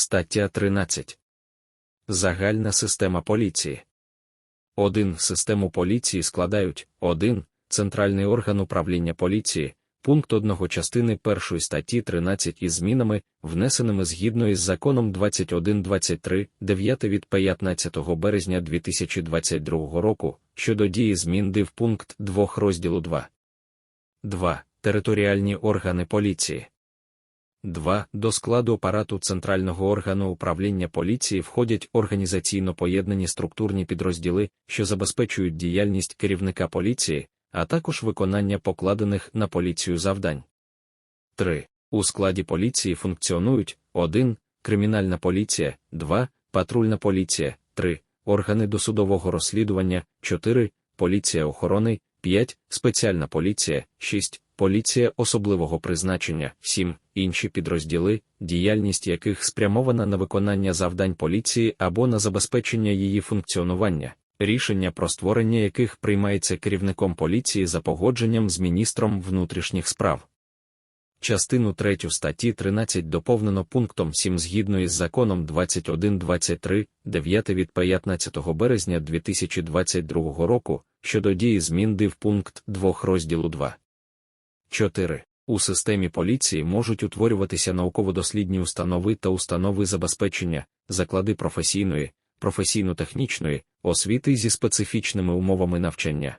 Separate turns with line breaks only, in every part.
Стаття 13. Загальна система поліції. 1. Систему поліції складають 1. Центральний орган управління поліції, пункт 1 частини 1 статті 13 із змінами, внесеними згідно із законом 2123 9 від 15 березня 2022 року щодо дії змін див пункт 2 розділу 2. 2. Територіальні органи поліції. 2. До складу апарату Центрального органу управління поліції входять організаційно поєднані структурні підрозділи, що забезпечують діяльність керівника поліції, а також виконання покладених на поліцію завдань. 3. У складі поліції функціонують 1. Кримінальна поліція, 2. Патрульна поліція, 3. Органи досудового розслідування, 4. Поліція охорони, 5. Спеціальна поліція, 6. Поліція особливого призначення, 7. Інші підрозділи, діяльність яких спрямована на виконання завдань поліції або на забезпечення її функціонування, рішення про створення яких приймається керівником поліції за погодженням з міністром внутрішніх справ. Частину 3 статті 13 доповнено пунктом 7 згідно із законом 2123 9 від 15 березня 2022 року щодо дії змін див пункт 2 розділу 2. 4. У системі поліції можуть утворюватися науково-дослідні установи та установи забезпечення, заклади професійної, професійно-технічної, освіти зі специфічними умовами навчання.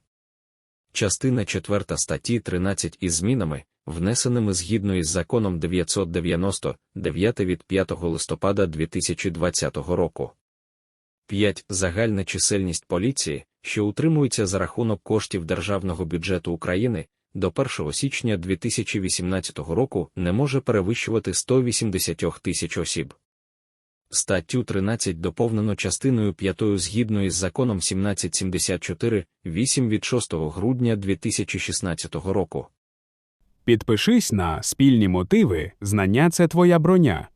Частина 4 статті 13 із змінами, внесеними згідно із законом 990 9 від 5 листопада 2020 року. 5. Загальна чисельність поліції, що утримується за рахунок коштів Державного бюджету України, до 1 січня 2018 року не може перевищувати 180 тисяч осіб. Статтю 13 доповнено частиною 5 згідно із законом 1774 8 від 6 грудня 2016 року.
Підпишись на спільні мотиви, знання це твоя броня.